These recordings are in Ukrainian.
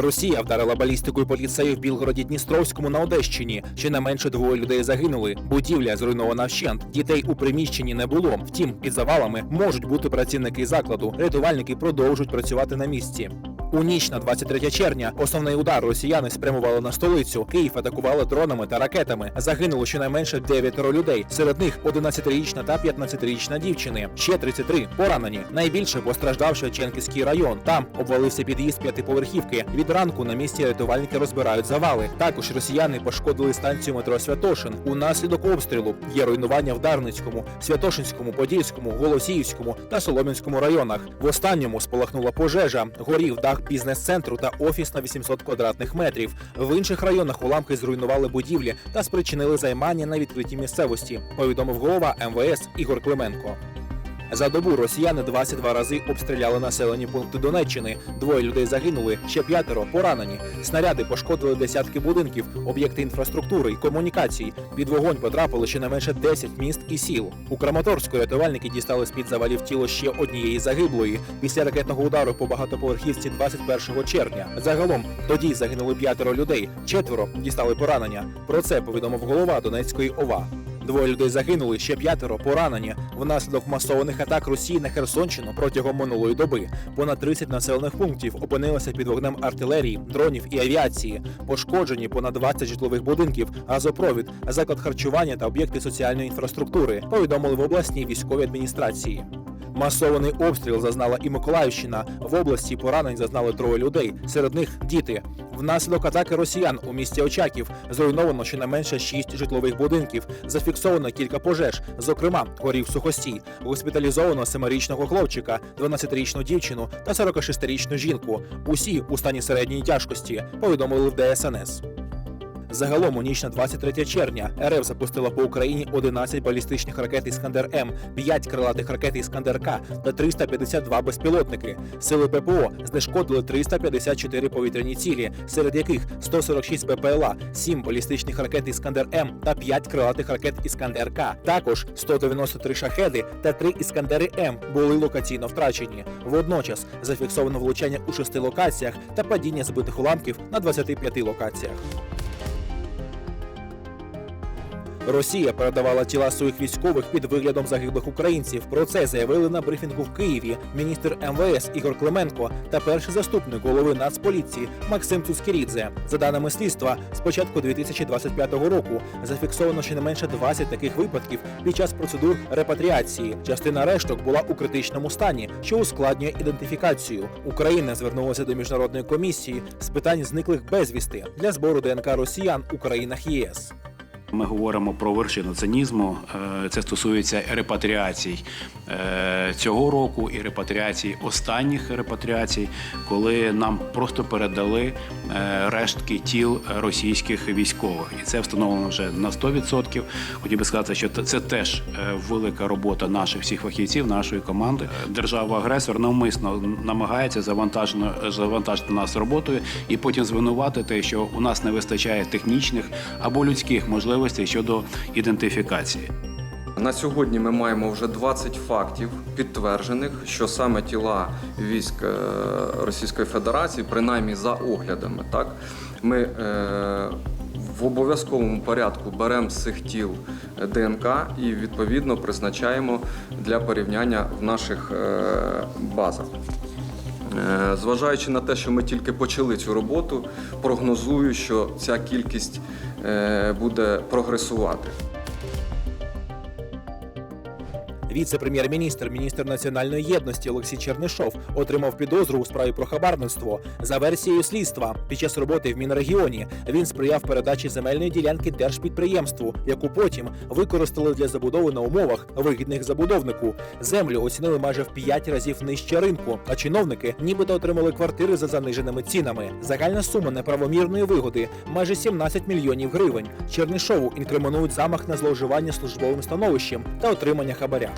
Росія вдарила балістикою по ліцею в Білгороді Дністровському на Одещині. Щонайменше двоє людей загинули. Будівля зруйнована вщент. Дітей у приміщенні не було. Втім, під завалами можуть бути працівники закладу. Рятувальники продовжують працювати на місці. У ніч на 23 червня основний удар росіяни спрямували на столицю. Київ атакували дронами та ракетами. Загинуло щонайменше 9 людей. Серед них 11-річна та 15-річна дівчини. Ще 33 поранені. Найбільше постраждав Шевченківський район. Там обвалився під'їзд п'ятиповерхівки. Від ранку на місці рятувальники розбирають завали. Також росіяни пошкодили станцію метро Святошин. Унаслідок обстрілу є руйнування в Дарницькому, Святошинському, Подільському, Голосіївському та Солом'янському районах. В останньому спалахнула пожежа. Горів дах бізнес-центру та офіс на 800 квадратних метрів. В інших районах уламки зруйнували будівлі та спричинили займання на відкритій місцевості. Повідомив голова МВС Ігор Клименко. За добу росіяни 22 рази обстріляли населені пункти Донеччини. Двоє людей загинули, ще п'ятеро поранені. Снаряди пошкодили десятки будинків, об'єкти інфраструктури і комунікацій. Під вогонь потрапили щонайменше 10 міст і сіл. У Краматорську рятувальники дістали з під завалів тіло ще однієї загиблої після ракетного удару по багатоповерхівці 21 червня. Загалом тоді загинули п'ятеро людей, четверо дістали поранення. Про це повідомив голова Донецької ОВА. Двоє людей загинули, ще п'ятеро поранені внаслідок масованих атак Росії на Херсонщину протягом минулої доби. Понад 30 населених пунктів опинилися під вогнем артилерії, дронів і авіації. Пошкоджені понад 20 житлових будинків, газопровід, заклад харчування та об'єкти соціальної інфраструктури. Повідомили в обласній військовій адміністрації. Масований обстріл зазнала і Миколаївщина. В області поранень зазнали троє людей. Серед них діти. Внаслідок атаки росіян у місті Очаків зруйновано щонайменше шість житлових будинків. Зафіксовано кілька пожеж. Зокрема, горів сухостій. Госпіталізовано семирічного хлопчика, 12-річну дівчину та 46-річну жінку. Усі у стані середньої тяжкості. Повідомили в ДСНС. Загалом у ніч на 23 червня РФ запустила по Україні 11 балістичних ракет Іскандер М, 5 крилатих ракет Іскандер К та 352 безпілотники. Сили ППО знешкодили 354 повітряні цілі, серед яких 146 БПЛА, 7 балістичних ракет Іскандер М та 5 крилатих ракет Іскандер К. Також 193 шахеди та 3 Іскандери М були локаційно втрачені. Водночас зафіксовано влучання у 6 локаціях та падіння збитих уламків на 25 локаціях. Росія передавала тіла своїх військових під виглядом загиблих українців. Про це заявили на брифінгу в Києві міністр МВС Ігор Клименко та перший заступник голови Нацполіції Максим Цуцкірідзе. За даними слідства, з початку 2025 року зафіксовано щонайменше 20 таких випадків під час процедур репатріації. Частина решток була у критичному стані, що ускладнює ідентифікацію. Україна звернулася до міжнародної комісії з питань зниклих безвісти для збору ДНК росіян у країнах ЄС. Ми говоримо про вершину цинізму. Е, Це стосується репатріацій е, цього року і репатріацій останніх репатріацій, коли нам просто передали е, рештки тіл російських військових, і це встановлено вже на 100%. Хотів би сказати, що це теж велика робота наших всіх фахівців, нашої команди. Держава-агресор навмисно намагається завантажити нас роботою і потім звинуватити, що у нас не вистачає технічних або людських можливостей щодо ідентифікації. На сьогодні ми маємо вже 20 фактів підтверджених, що саме тіла військ е, Російської Федерації, принаймні за оглядами, так ми е, в обов'язковому порядку беремо з цих тіл ДНК і відповідно призначаємо для порівняння в наших е, базах. Е, Зважаючи на те, що ми тільки почали цю роботу, прогнозую, що ця кількість е, буде прогресувати. Віце-прем'єр-міністр, міністр національної єдності Олексій Чернишов отримав підозру у справі про хабарництво за версією слідства. Під час роботи в Мінрегіоні він сприяв передачі земельної ділянки держпідприємству, яку потім використали для забудови на умовах вигідних забудовнику. Землю оцінили майже в 5 разів нижче ринку, а чиновники нібито отримали квартири за заниженими цінами. Загальна сума неправомірної вигоди майже 17 мільйонів гривень. Чернишову інкримінують замах на зловживання службовим становищем та отримання хабаря.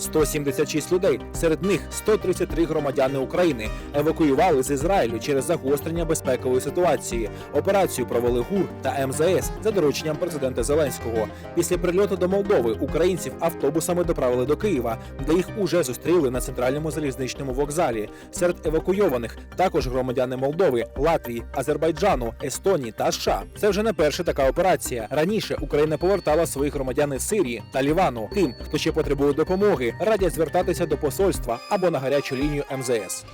176 людей, серед них 133 громадяни України, евакуювали з Ізраїлю через загострення безпекової ситуації. Операцію провели ГУР та МЗС за дорученням президента Зеленського. Після прильоту до Молдови українців автобусами доправили до Києва, де їх уже зустріли на центральному залізничному вокзалі. Серед евакуйованих також громадяни Молдови, Латвії, Азербайджану, Естонії та США. Це вже не перша така операція. Раніше Україна повертала своїх громадян із Сирії та Лівану. Тим, хто ще потребує допомоги, радять звертатися до посольства або на гарячу лінію МЗС.